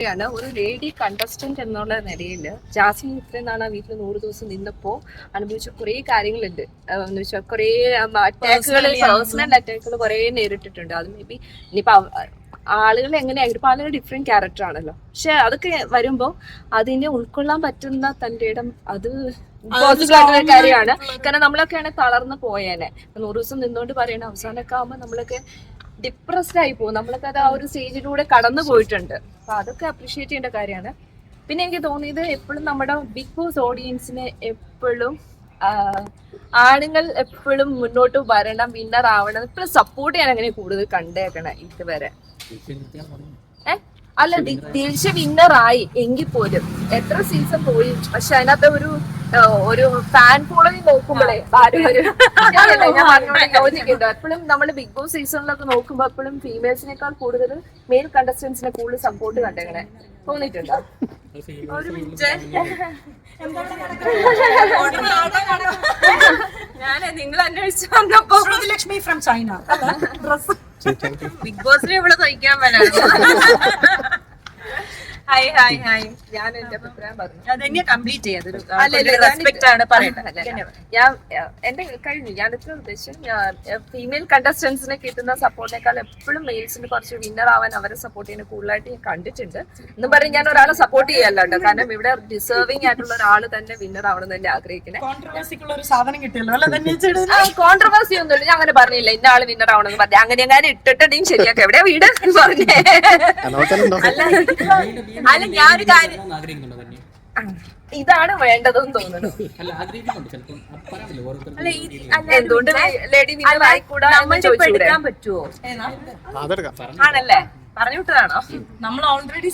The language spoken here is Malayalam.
ാണ് ഒരു ലേഡി കണ്ടസ്റ്റന്റ് എന്നുള്ള നിലയിൽ. ജാസ്മിൻ ഇത്രയും നാൾ ആ വീട്ടിൽ നൂറ് ദിവസം നിന്നപ്പോ അനുഭവിച്ച കുറെ കാര്യങ്ങളുണ്ട്. എന്ന് വെച്ചാൽ കുറെ അറ്റാക്കുകൾ പേഴ്സണൽ അറ്റാക്കുകൾ കുറെ നേരിട്ടിട്ടുണ്ട്. അത് മേ ബി ഇനിയിപ്പോ ആളുകൾ എങ്ങനെയായിരിക്കും ഇപ്പൊ ആളുകൾ ഡിഫറെന്റ് ക്യാരക്ടർ ആണല്ലോ. പക്ഷെ അതൊക്കെ വരുമ്പോ അതിനെ ഉൾക്കൊള്ളാൻ പറ്റുന്ന തന്റെ ഇടം അത് പോസിബിൾ ആയിട്ടുള്ള കാര്യമാണ്. കാരണം നമ്മളൊക്കെയാണ് തളർന്നു പോയേനെ. നൂറ് ദിവസം നിന്നുകൊണ്ട് പറയണ അവസാനമൊക്കെ ആവുമ്പോ നമ്മളൊക്കെ ഡിപ്രസ്ഡ് ആയി പോകും. നമ്മളൊക്കെ അത് ആ ഒരു സ്റ്റേജിലൂടെ കടന്നു പോയിട്ടുണ്ട്. അപ്പൊ അതൊക്കെ അപ്രീഷിയേറ്റ് ചെയ്യേണ്ട കാര്യമാണ്. പിന്നെ എനിക്ക് തോന്നിയത് എപ്പോഴും നമ്മുടെ ബിഗ് ബോസ് ഓഡിയൻസിനെ എപ്പോഴും ആണുങ്ങൾ എപ്പോഴും മുന്നോട്ട് വരണം വിന്നർ ആവണം എപ്പോഴും സപ്പോർട്ട് ചെയ്യാൻ അങ്ങനെ കൂടുതൽ കണ്ടേക്കണം ഇതുവരെ? അല്ല ദിൽഷ വിന്നർ ആയി എങ്കിൽ പോലും. എത്ര സീസൺ പോയി പക്ഷെ അതിനകത്ത് ഒരു ഒരു ഫാൻ ഫോളോയിങ് നോക്കുമ്പോഴേ യോജിക്കുന്നുണ്ട്. എപ്പോഴും നമ്മൾ ബിഗ് ബോസ് സീസണിലൊക്കെ നോക്കുമ്പോ എപ്പോഴും ഫീമെയിൽസിനേക്കാൾ കൂടുതൽ മെയിൽ കണ്ടസ്റ്റൻസിനെ കൂടുതൽ സപ്പോർട്ട് കണ്ടേക്കണേ തോന്നിയിട്ടുണ്ടോ? ഞാൻ നിങ്ങൾ അന്വേഷിച്ചു വന്നപ്പോ ലക്ഷ്മി ഫ്രം ചൈന ബിഗ് ബോസിനെ ഇവിടെ തയ്ക്കാൻ പറ്റാണ് ഹായ് ഹായ് ഹായ് ഞാൻ എന്റെ അഭിപ്രായം പറഞ്ഞു. അതെന്നെ കംപ്ലീറ്റ് റെസ്പെക്ട് ആണ് പറയുന്നത് ഞാൻ എന്റെ കഴിഞ്ഞു. ഞാൻ ഇത്ര ഉദ്ദേശം ഞാൻ ഫീമെയിൽ കണ്ടസ്റ്റൻസിനെ കിട്ടുന്ന സപ്പോർട്ടിനേക്കാൾ എപ്പോഴും മെയിൽസിന് കുറച്ച് വിന്നർ ആവാൻ അവരെ സപ്പോർട്ട് ചെയ്യുന്ന കൂടുതലായിട്ട് ഞാൻ കണ്ടിട്ടുണ്ട്. എന്ന് പറഞ്ഞ് ഞാൻ ഒരാളെ സപ്പോർട്ട് ചെയ്യല്ല കാരണം ഇവിടെ ഡിസേർവിംഗ് ആയിട്ടുള്ള ഒരാൾ തന്നെ വിന്നർ ആവണം എന്ന് തന്നെ ആഗ്രഹിക്കുന്നത് കോൺട്രവേഴ്സിക്കുള്ള ഒരു സാധനം കിട്ടിയല്ലോ. അല്ല തന്നെ കോൺട്രവേഴ്സി ഒന്നുമില്ല. ഞാൻ അങ്ങനെ പറഞ്ഞില്ല. ഇന്ന ആൾ വിന്നർ ആവണമെന്ന് പറഞ്ഞു. അങ്ങനെ ഞാൻ ഇട്ടിട്ടുണ്ടെങ്കിൽ ശരിയാക്കാം. എവിടെയാ വീട്? പറഞ്ഞേ. അല്ല അല്ല ഞാനൊരു കാര്യം ഇതാണ് വേണ്ടതെന്ന് തോന്നുന്നു. എന്തുകൊണ്ട് ലേഡി ആണല്ലേ? പറഞ്ഞു വിട്ടതാണോ നമ്മൾ ഓൾറെഡി